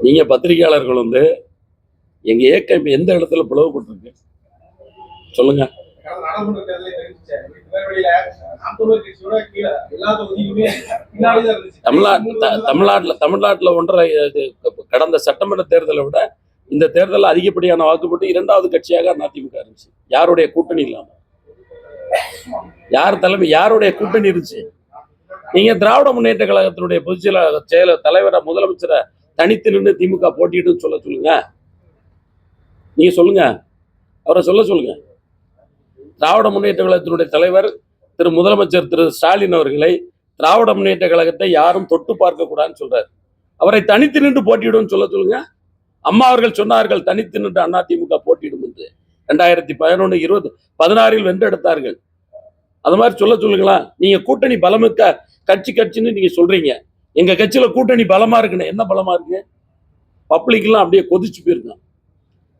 நீங்க பத்திரிகையாளர்கள் வந்து எங்க இயக்கம் இப்போ எந்த இடத்துல பிளவுபட்டுருக்கு? சொல்லுங்க. தமிழ்நாட்டில் தமிழ்நாட்டில் ஒன்றரை கடந்த சட்டமன்ற தேர்தலை விட இந்த தேர்தலில் அதிகப்படியான வாக்குப்பட்டு இரண்டாவது கட்சியாக அதிமுக இருந்துச்சு. யாருடைய கூட்டணி இல்லாமல் யார் தலைமை யாருடைய கூட்டணி இருந்துச்சு? நீங்க திராவிட முன்னேற்ற கழகத்தினுடைய பொதுச் செயல தலைவரை முதலமைச்சரை தனித்து நின்று திமுக போட்டிட்டு சொல்ல சொல்லுங்க. நீங்க சொல்லுங்க. அவரை சொல்ல சொல்லுங்க. திராவிட முன்னேற்ற கழகத்தினுடைய தலைவர் திரு முதலமைச்சர் திரு ஸ்டாலின் அவர்களை திராவிட முன்னேற்ற கழகத்தை யாரும் தொட்டு பார்க்க கூடாதுன்னு சொல்றாரு. அவரை தனித்து நின்று போட்டியிடும்னு சொல்ல சொல்லுங்க. அம்மா அவர்கள் சொன்னார்கள் தனித்து நின்று அண்ணா திமுக போட்டியிடும் என்று. ரெண்டாயிரத்தி பதினொன்று இருபது பதினாறில் வென்றெடுத்தார்கள். அது மாதிரி சொல்ல சொல்லுங்களா நீங்க கூட்டணி பலமிக்க கட்சி கட்சின்னு நீங்க சொல்றீங்க. எங்க கட்சியில கூட்டணி பலமா இருக்குன்னு என்ன பலமா இருக்கு? பப்ளிக்லாம் அப்படியே கொதிச்சு போயிருக்கான்.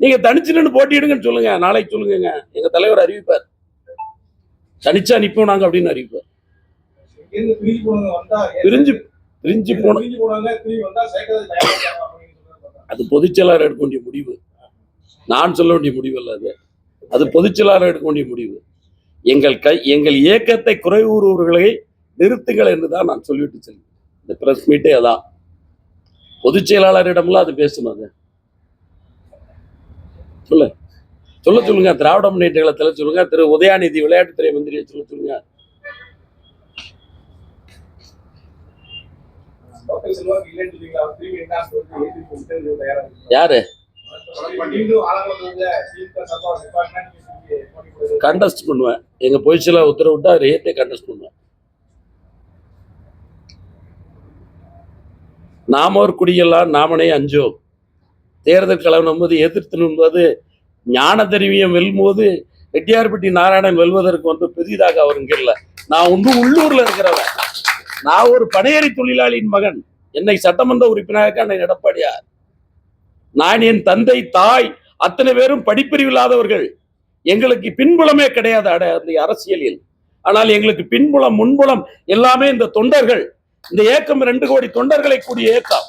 நீங்க தனிச்சு நின்று போட்டியிடுங்கன்னு சொல்லுங்க. நாளைக்கு சொல்லுங்க எங்க தலைவர் அறிவிப்பார். தனிச்சா நிற்போம் நாங்க அப்படின்னு அறிவிப்பார். பிரிஞ்சு பிரிஞ்சு போன அது பொதுச்செயலாளர் எடுக்க வேண்டிய முடிவு. நான் சொல்ல வேண்டிய முடிவு அல்ல அது. அது பொதுச்செயலாளர் எடுக்க வேண்டிய முடிவு. எங்கள் கை எங்கள் இயக்கத்தை குறை கூறுபவர்களை நிறுத்துங்கள் என்று தான் நான் சொல்லிவிட்டு செல்வேன் இந்த பிரஸ் மீட்டே அதான். பொதுச் செயலாளரிடம்லாம் அது பேசணும் அது சொல்ல. சொல்ல சொல்லுங்க. திராவிட முன்னேற்ற கழகத்தில் சொல்லுங்க. திரு உதயாநிதி விளையாட்டுத்துறை மந்திரியை சொல்ல சொல்லுங்க. யாரு? கண்டஸ்ட் பண்ணுவேன். எங்க பொய்ச்சல உத்தரவிட்டா அதை ஏற்றே கண்டஸ்ட் பண்ணுவேன். நாமோர் குடியெல்லாம் நாமனே அஞ்சோம். தேர்தல் கலவனம் போது எதிர்த்து நின்பது ஞான தெரிவியம் வெல்லும்போது ரெட்டியார்பட்டி நாராயணன் வெல்வதற்கு வந்து பெரிதாக அவர் இங்க இல்லை. நான் ஒன்று உள்ளூரில் இருக்கிறவன். நான் ஒரு பனையேறி தொழிலாளியின் மகன். என்னை சட்டமன்ற உறுப்பினராக என்னை எடப்பாடியார். நான் என் தந்தை தாய் அத்தனை பேரும் படிப்பறிவு இல்லாதவர்கள். எங்களுக்கு பின்புலமே கிடையாது அட அந்த அரசியலில். ஆனால் எங்களுக்கு பின்புலம் முன்புலம் எல்லாமே இந்த தொண்டர்கள். இந்த ஏக்கம் ரெண்டு கோடி தொண்டர்களை கூடிய ஏக்கம்.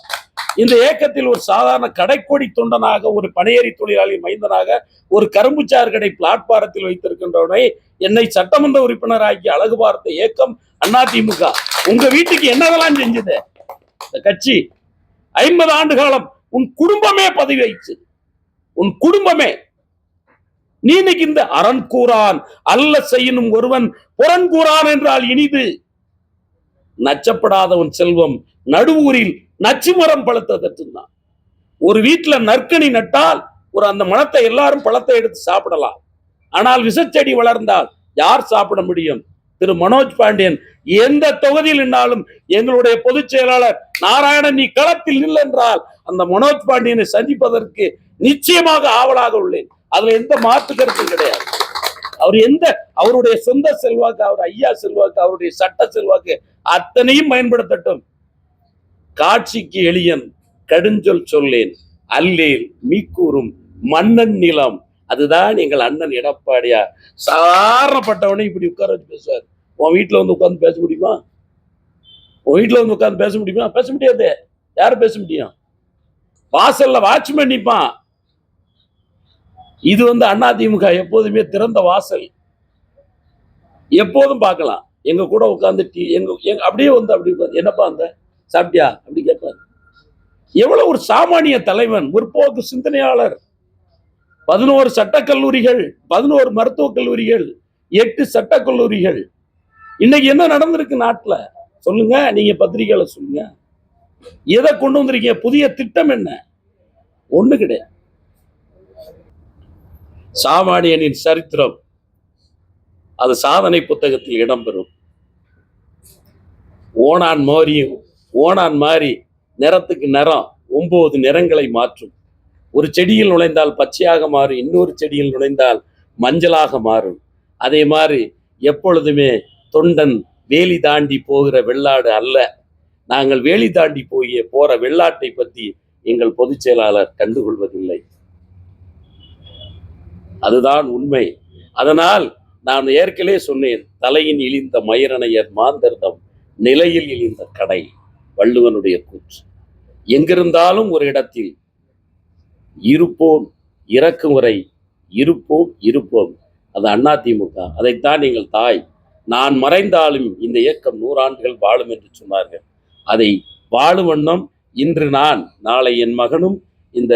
இந்த ஏக்கத்தில் ஒரு சாதாரண கடைக்கோடி தொண்டனாக ஒரு பணியேறி தொழிலாளி மைந்தனாக ஒரு கரும்புச்சாறு கடை பிளாட்பாரத்தில் வைத்திருக்கின்றவனை என்னை சட்டமன்ற உறுப்பினராக்கி அழகு பார்த்த ஏக்கம் அதிமுக உங்க வீட்டுக்கு என்னதெல்லாம் செஞ்சது? இந்த கட்சி ஐம்பது ஆண்டு காலம் உன் குடும்பமே பதவி வைச்சு உன் குடும்பமே. நீ இன்னைக்கு இந்த அரண் கூறான் அல்ல செய்யணும் ஒருவன் புறன் கூறான் என்றால் இனிது. நச்சப்படாதவன் செல்வம் நடுவூரில் நச்சு மரம் பழுத்ததற்கு தான் ஒரு வீட்டுல நற்கனி நட்டால் ஒரு அந்த மரத்தை எல்லாரும் பழத்தை எடுத்து சாப்பிடலாம். ஆனால் விசச்செடி வளர்ந்தால் யார் சாப்பிட முடியும்? திரு மனோஜ் பாண்டியன் எந்த தொகுதியில் நின்றாலும் எங்களுடைய பொதுச் செயலாளர் நாராயணன் நீ களத்தில் நில் என்றால் அந்த மனோஜ் பாண்டியனை சந்திப்பதற்கு நிச்சயமாக ஆவலாக உள்ளேன். அதுல எந்த மாற்று கருத்தும் கிடையாது. அவர் எந்த அவருடைய சொந்த செல்வாக்கு அவர் ஐயா செல்வாக்கு அவருடைய சட்ட செல்வாக்கு அத்தனையும் பயன்படுத்தட்டும். காட்சிக்கு எளியன் கடுஞ்சொல் சொல்லேன் அல்லேல் மீக்கூறும் மன்னன் நிலம். அதுதான் எங்கள் அண்ணன் எடப்பாடியா சாதாரணப்பட்டவனே இப்படி உட்கார வச்சு பேசுவார். உன் வீட்டில் வந்து உட்காந்து பேச முடியுமா? உன் வீட்டில் வந்து உட்காந்து பேச முடியுமா? பேச முடியாது. யார் பேச முடியும்? வாசல்ல வாட்ச்மேன் நிற்பான் இது வந்து அதிமுக எப்போதுமே திறந்த வாசல். எப்போதும் பார்க்கலாம். எங்க கூட உட்காந்து டீ எங்க எங்க அப்படியே வந்து அப்படி என்னப்பா அந்த? சாப்பிட்டியா? அப்படி கேட்பாரு. எவ்வளவு ஒரு சாமானிய தலைவன் முற்போக்கு சிந்தனையாளர். பதினோரு சட்டக்கல்லூரிகள் பதினோரு மருத்துவக் கல்லூரிகள் எட்டு சட்டக்கல்லூரிகள். இன்னைக்கு என்ன நடந்திருக்கு நாட்டில்? சொல்லுங்க நீங்க பத்திரிகையில சொல்லுங்க. எதை கொண்டு வந்திருக்கீங்க? புதிய திட்டம் என்ன? ஒண்ணு கிடையாது. சாமானியனின் சரித்திரம் அது சாதனை புத்தகத்தில் இடம்பெறும். ஓணான் மாறியும் ஓணான் மாறி நிறத்துக்கு நிறம் ஒன்பது நிறங்களை மாற்றும். ஒரு செடியில் நுழைந்தால் பச்சையாக மாறும் இன்னொரு செடியில் நுழைந்தால் மஞ்சளாக மாறும். அதே மாதிரி எப்பொழுதுமே தொண்டன் வேலி தாண்டி போகிற வெள்ளாடு அல்ல. நாங்கள் வேலி தாண்டி போய் போற வெள்ளாட்டை பற்றி எங்கள் பொதுச் செயலாளர் கண்டுகொள்வதில்லை. அதுதான் உண்மை. அதனால் நான் ஏற்கனவே சொன்னேன் தலையின் இழிந்த மயிரணையர் மாந்தர்தம் நிலையில் இழிந்த கடை வள்ளுவனுடைய கூற்று. எங்கிருந்தாலும் ஒரு இடத்தில் இருப்போம் இறக்கும் வரை இருப்போம் இருப்போம். அது அதிமுக அதைத்தான் நீங்கள் தாய் நான் மறைந்தாலும் இந்த இயக்கம் நூறாண்டுகள் வாழும் என்று சொன்னார்கள். அதை வாழும் வண்ணம் இன்று நான் நாளை என் மகனும் இந்த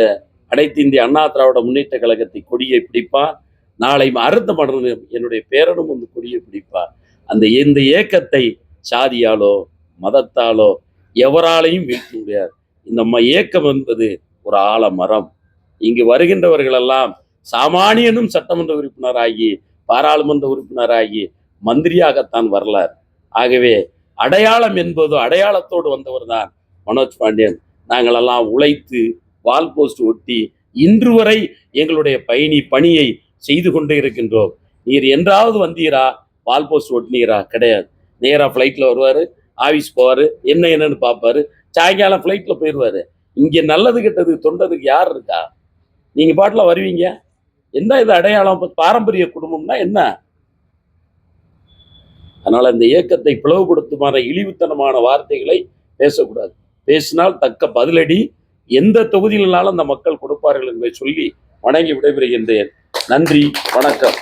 அனைத்து இந்திய அண்ணா திராவிட முன்னேற்ற கழகத்தை கொடியை பிடிப்பார். நாளை அறுத்த மடனும் என்னுடைய பேரனும் வந்து கொடியை பிடிப்பார். அந்த இந்த இயக்கத்தை சாதியாலோ மதத்தாலோ எவராலையும் வீழ்த்த முடியாது. இந்த இயக்கம் என்பது ஒரு ஆலமரம். இங்கு வருகின்றவர்களெல்லாம் சாமானியனும் சட்டமன்ற உறுப்பினராகி பாராளுமன்ற உறுப்பினராகி மந்திரியாகத்தான் வரலார் ஆகவே அடையாளம் என்பது அடையாளத்தோடு வந்தவர் தான் மனோஜ் பாண்டியன். நாங்களெல்லாம் உழைத்து வால் போஸ்ட் ஒட்டி இன்று வரை எங்களுடைய பயணி பணியை செய்து கொண்டே இருக்கின்றோம். நீர் என்றாவது வந்தீரா? வால் போஸ்ட் ஒட்டினீரா? கிடையாது. நேராக ஃப்ளைட்டில் வருவார் ஆஃபீஸ் போவார் என்ன என்னன்னு பார்ப்பாரு. சாயங்காலம் ஃப்ளைட்டில் போயிடுவார் இங்கே நல்லது கெட்டது தொண்டதுக்கு யார் இருக்கா? நீங்கள் பாட்டில் வருவீங்க? என்ன இது அடையாளம்? பாரம்பரிய குடும்பம்னா என்ன? அதனால் இந்த இயக்கத்தை பிளவுபடுத்துமான இழிவுத்தனமான வார்த்தைகளை பேசக்கூடாது. பேசினால் தக்க பதிலடி எந்த தொகுதியிலாலும் அந்த மக்கள் கொடுப்பார்கள் என்பதை சொல்லி வணங்கி விடைபெறுகின்றேன். நன்றி வணக்கம்.